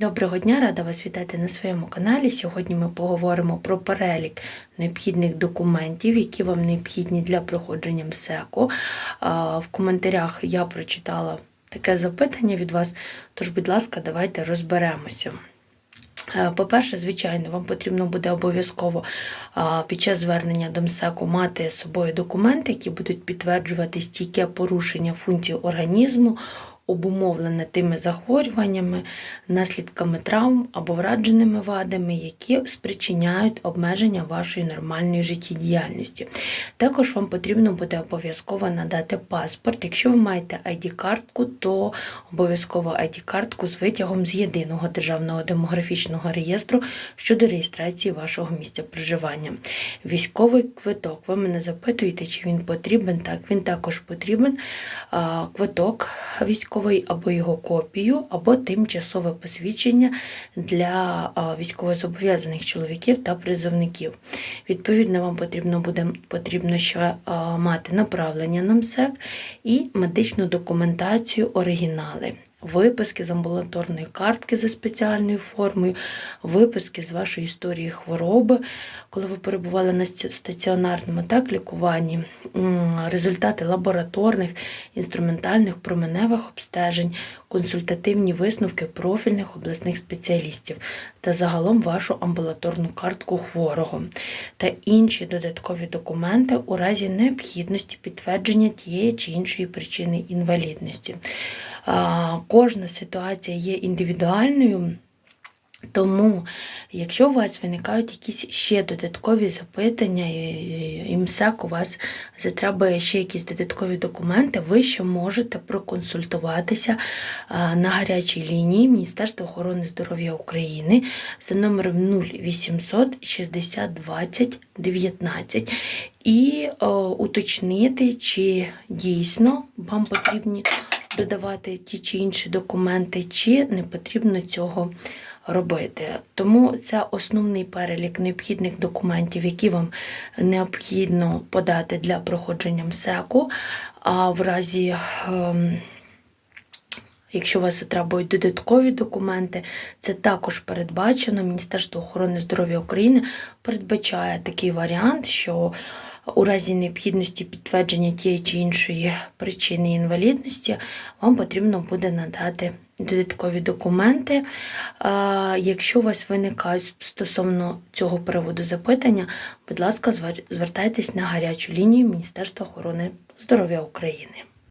Доброго дня, рада вас вітати на своєму каналі. Сьогодні ми поговоримо про перелік необхідних документів, які вам необхідні для проходження МСЕКу. В коментарях я прочитала таке запитання від вас, тож, будь ласка, давайте розберемося. Е, По-перше, звичайно, вам потрібно буде обов'язково під час звернення до МСЕКу мати з собою документи, які будуть підтверджувати стійке порушення функцій організму, обумовлене тими захворюваннями, наслідками травм або врадженими вадами, які спричиняють обмеження вашої нормальної життєдіяльності. Також вам потрібно буде обов'язково надати паспорт. Якщо ви маєте ID-картку, то обов'язково ID-картку з витягом з єдиного державного демографічного реєстру щодо реєстрації вашого місця проживання. Військовий квиток. Ви мене запитуєте, чи він потрібен? Так, він також потрібен. Квиток військовий або його копію, або тимчасове посвідчення для військовозобов'язаних чоловіків та призовників. Відповідно, вам потрібно буде потрібно ще мати направлення на МСЕК і медичну документацію оригінали. Виписки з амбулаторної картки за спеціальною формою, виписки з вашої історії хвороби, коли ви перебували на стаціонарному так, лікуванні, результати лабораторних, інструментальних променевих обстежень, консультативні висновки профільних обласних спеціалістів та загалом вашу амбулаторну картку хворого та інші додаткові документи у разі необхідності підтвердження тієї чи іншої причини інвалідності. Кожна ситуація є індивідуальною. Тому, якщо у вас виникають якісь ще додаткові запитання, і МСЕК у вас затребує ще якісь додаткові документи, ви ще можете проконсультуватися на гарячій лінії Міністерства охорони здоров'я України за номером 0800 60 20 19 і о, уточнити, чи дійсно вам потрібні додавати ті чи інші документи, чи не потрібно цього робити. Тому це основний перелік необхідних документів, які вам необхідно подати для проходження МСЕКу. А в разі. ем, Якщо у вас потребують додаткові документи, це також передбачено. Міністерство охорони здоров'я України передбачає такий варіант, що у разі необхідності підтвердження тієї чи іншої причини інвалідності вам потрібно буде надати додаткові документи. Якщо у вас виникають стосовно цього приводу запитання, будь ласка, звер- звертайтесь на гарячу лінію Міністерства охорони здоров'я України.